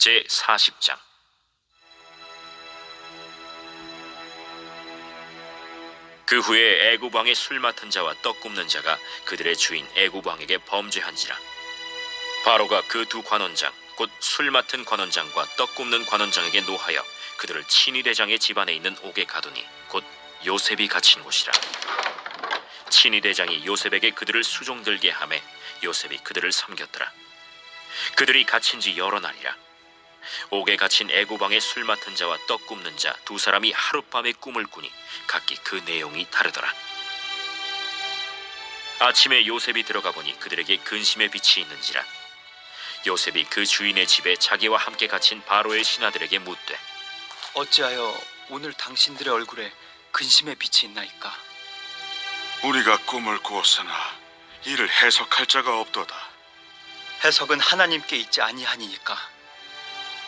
제 40장. 그 후에 애굽 왕의 술 맡은 자와 떡 굽는 자가 그들의 주인 애굽 왕에게 범죄한지라. 바로가 그 두 관원장 곧 술 맡은 관원장과 떡 굽는 관원장에게 노하여 그들을 친위 대장의 집안에 있는 옥에 가두니 곧 요셉이 갇힌 곳이라. 친위 대장이 요셉에게 그들을 수종들게 하매 요셉이 그들을 섬겼더라. 그들이 갇힌 지 여러 날이라 옥에 갇힌 애굽 왕의 술 맡은 자와 떡 굽는 자 두 사람이 하룻밤에 꿈을 꾸니 각기 그 내용이 다르더라. 아침에 요셉이 들어가 보니 그들에게 근심의 빛이 있는지라. 요셉이 그 주인의 집에 자기와 함께 갇힌 바로의 신하들에게 묻되 어찌하여 오늘 당신들의 얼굴에 근심의 빛이 있나이까? 우리가 꿈을 꾸었으나 이를 해석할 자가 없도다. 해석은 하나님께 있지 아니하니니까.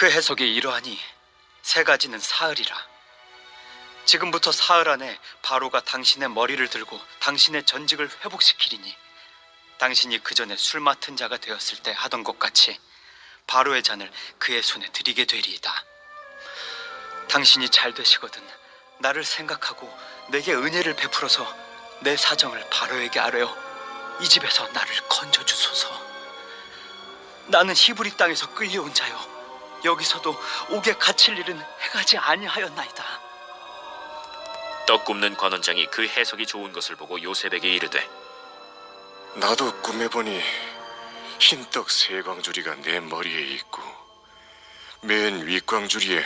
그 해석이 이러하니 세 가지는 사흘이라. 지금부터 사흘 안에 바로가 당신의 머리를 들고 당신의 전직을 회복시키리니 당신이 그 전에 술 맡은 자가 되었을 때 하던 것 같이 바로의 잔을 그의 손에 드리게 되리이다. 당신이 잘 되시거든 나를 생각하고 내게 은혜를 베풀어서 내 사정을 바로에게 아뢰어 이 집에서 나를 건져 주소서. 나는 히브리 땅에서 끌려온 자요. 여기서도 옥에 갇힐 일은 해가지 아니하였나이다. 떡 굽는 관원장이 그 해석이 좋은 것을 보고 요셉에게 이르되 나도 꿈에 보니 흰떡 세 광주리가 내 머리에 있고 맨 윗광주리에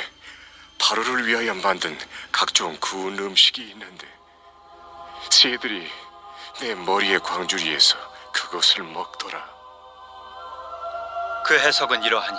바로를 위하여 만든 각종 구운 음식이 있는데 새들이 내 머리의 광주리에서 그것을 먹더라. 그 해석은 이러하니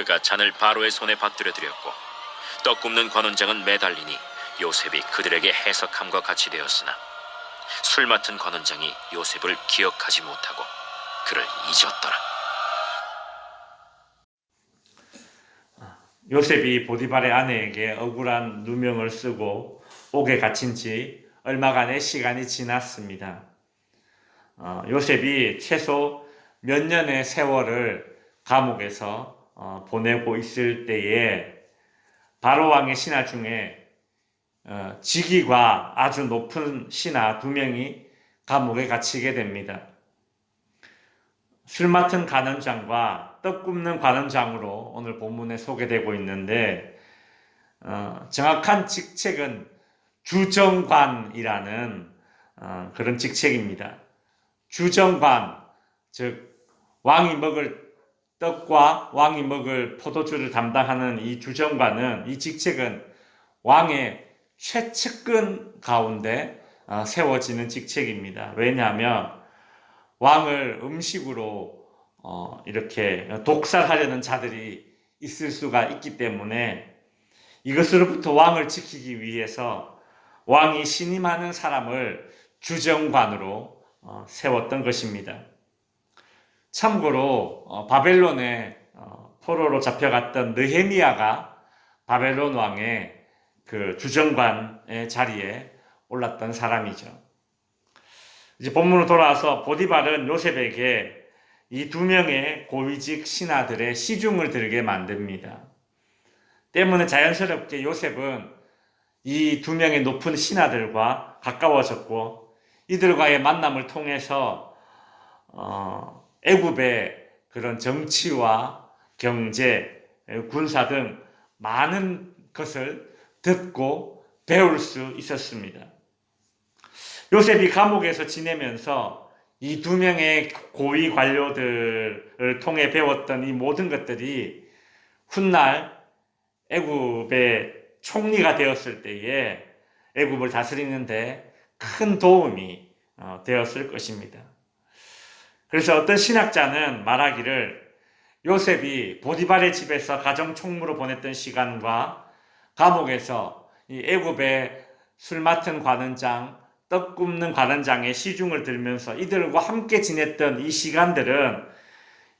그가 잔을 바로의 손에 받들어 드렸고 떡 굽는 관원장은 매달리니 요셉이 그들에게 해석함과 같이 되었으나 술 맡은 관원장이 요셉을 기억하지 못하고 그를 잊었더라. 요셉이 보디발의 아내에게 억울한 누명을 쓰고 옥에 갇힌 지 얼마간의 시간이 지났습니다. 어, 요셉이 최소 몇 년의 세월을 감옥에서 어, 보내고 있을 때에 바로 왕의 신하 중에 어, 직위가 아주 높은 신하 두 명이 감옥에 갇히게 됩니다. 술 맡은 관원장과 떡 굽는 관원장으로 오늘 본문에 소개되고 있는데 어, 정확한 직책은 주정관이라는 어, 그런 직책입니다. 주정관, 즉 왕이 먹을 떡과 왕이 먹을 포도주를 담당하는 이 주정관은 이 직책은 왕의 최측근 가운데 어, 세워지는 직책입니다. 왜냐하면 왕을 음식으로 어, 이렇게 독살하려는 자들이 있을 수가 있기 때문에 이것으로부터 왕을 지키기 위해서 왕이 신임하는 사람을 주정관으로 어, 세웠던 것입니다. 참고로 어, 바벨론에 어, 포로로 잡혀갔던 느헤미야가 바벨론 왕의 그 주정관의 자리에 올랐던 사람이죠. 이제 본문으로 돌아와서 보디발은 요셉에게 이 두 명의 고위직 신하들의 시중을 들게 만듭니다. 때문에 자연스럽게 요셉은 이 두 명의 높은 신하들과 가까워졌고 이들과의 만남을 통해서 어, 애굽의 그런 정치와 경제 군사 등 많은 것을 듣고 배울 수 있었습니다. 요셉이 감옥에서 지내면서 이 두 명의 고위 관료들을 통해 배웠던 이 모든 것들이 훗날 애굽의 총리가 되었을 때에 애굽을 다스리는데 큰 도움이 어, 되었을 것입니다. 그래서 어떤 신학자는 말하기를 요셉이 보디발의 집에서 가정 총무로 보냈던 시간과 감옥에서 이 애굽의 술 맡은 관원장, 떡 굽는 관원장의 시중을 들면서 이들과 함께 지냈던 이 시간들은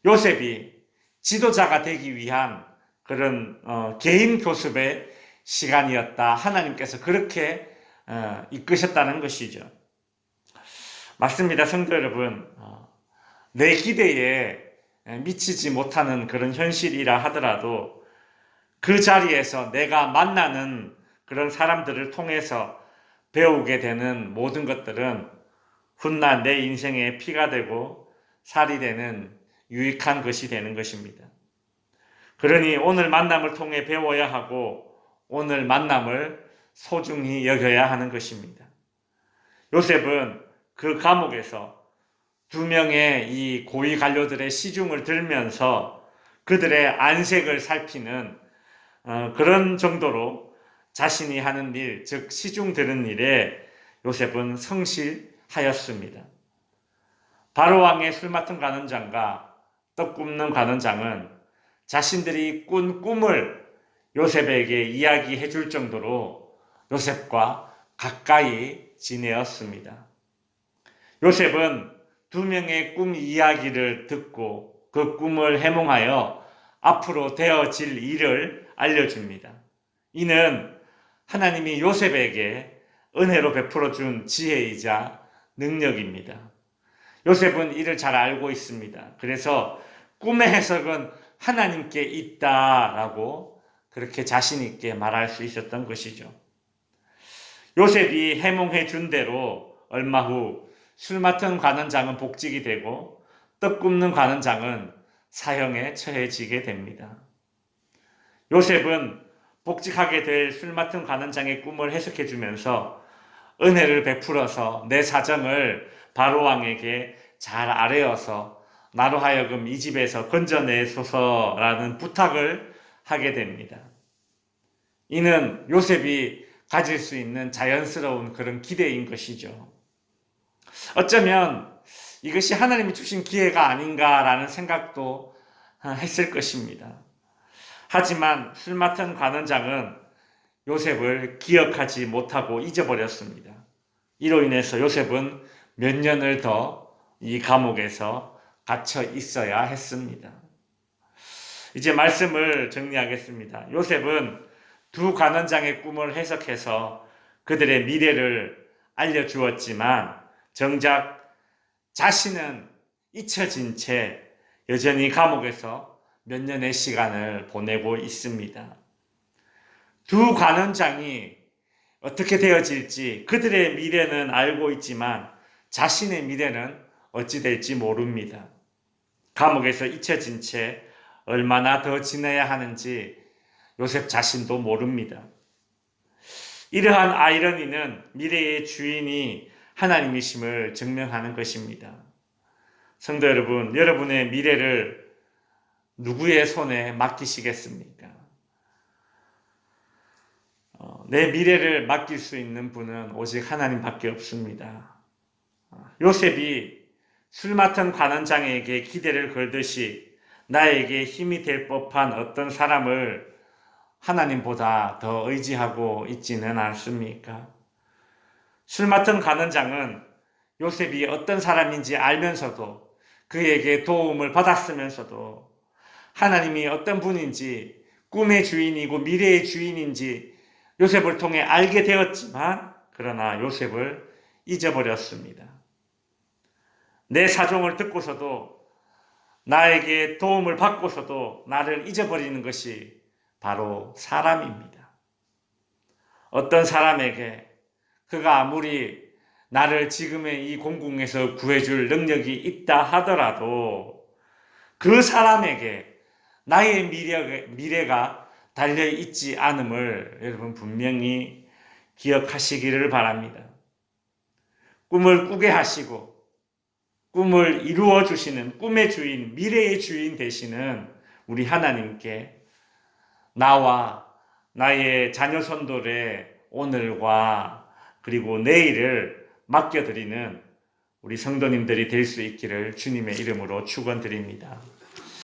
요셉이 지도자가 되기 위한 그런 어, 개인 교습의 시간이었다. 하나님께서 그렇게 어, 이끄셨다는 것이죠. 맞습니다, 성도 여러분. 어, 내 기대에 미치지 못하는 그런 현실이라 하더라도 그 자리에서 내가 만나는 그런 사람들을 통해서 배우게 되는 모든 것들은 훗날 내 인생의 피가 되고 살이 되는 유익한 것이 되는 것입니다. 그러니 오늘 만남을 통해 배워야 하고 오늘 만남을 소중히 여겨야 하는 것입니다. 요셉은 그 감옥에서 두 명의 이 고위 관료들의 시중을 들면서 그들의 안색을 살피는 어, 그런 정도로 자신이 하는 일, 즉 시중 들은 일에 요셉은 성실하였습니다. 바로 왕의 술 맡은 관원장과 떡 굽는 관원장은 자신들이 꾼 꿈을 요셉에게 이야기해 줄 정도로 요셉과 가까이 지내었습니다. 요셉은 두 명의 꿈 이야기를 듣고 그 꿈을 해몽하여 앞으로 되어질 일을 알려줍니다. 이는 하나님이 요셉에게 은혜로 베풀어 준 지혜이자 능력입니다. 요셉은 이를 잘 알고 있습니다. 그래서 꿈의 해석은 하나님께 있다라고 그렇게 자신 있게 말할 수 있었던 것이죠. 요셉이 해몽해 준 대로 얼마 후 술 맡은 관원장은 복직이 되고 떡 굽는 관원장은 사형에 처해지게 됩니다. 요셉은 복직하게 될 술 맡은 관원장의 꿈을 해석해 주면서 은혜를 베풀어서 내 사정을 바로 왕에게 잘 아뢰어서 나로 하여금 이 집에서 건져내소서라는 부탁을 하게 됩니다. 이는 요셉이 가질 수 있는 자연스러운 그런 기대인 것이죠. 어쩌면 이것이 하나님이 주신 기회가 아닌가라는 생각도 했을 것입니다. 하지만 술 맡은 관원장은 요셉을 기억하지 못하고 잊어버렸습니다. 이로 인해서 요셉은 몇 년을 더 이 감옥에서 갇혀 있어야 했습니다. 이제 말씀을 정리하겠습니다. 요셉은 두 관원장의 꿈을 해석해서 그들의 미래를 알려주었지만 정작 자신은 잊혀진 채 여전히 감옥에서 몇 년의 시간을 보내고 있습니다. 두 관원장이 어떻게 되어질지 그들의 미래는 알고 있지만 자신의 미래는 어찌 될지 모릅니다. 감옥에서 잊혀진 채 얼마나 더 지내야 하는지 요셉 자신도 모릅니다. 이러한 아이러니는 미래의 주인이 하나님이심을 증명하는 것입니다. 성도 여러분, 여러분의 미래를 누구의 손에 맡기시겠습니까? 어, 내 미래를 맡길 수 있는 분은 오직 하나님밖에 없습니다. 어, 요셉이 술 맡은 관원장에게 기대를 걸듯이 나에게 힘이 될 법한 어떤 사람을 하나님보다 더 의지하고 있지는 않습니까? 술 맡은 관원장은 요셉이 어떤 사람인지 알면서도 그에게 도움을 받았으면서도 하나님이 어떤 분인지 꿈의 주인이고 미래의 주인인지 요셉을 통해 알게 되었지만 그러나 요셉을 잊어버렸습니다. 내 사정을 듣고서도 나에게 도움을 받고서도 나를 잊어버리는 것이 바로 사람입니다. 어떤 사람에게 그가 아무리 나를 지금의 이 공궁에서 구해줄 능력이 있다 하더라도 그 사람에게 나의 미래가, 미래가 달려 있지 않음을 여러분 분명히 기억하시기를 바랍니다. 꿈을 꾸게 하시고 꿈을 이루어 주시는 꿈의 주인, 미래의 주인 되시는 우리 하나님께 나와 나의 자녀 선돌의 오늘과 그리고 내일을 맡겨드리는 우리 성도님들이 될 수 있기를 주님의 이름으로 축원드립니다.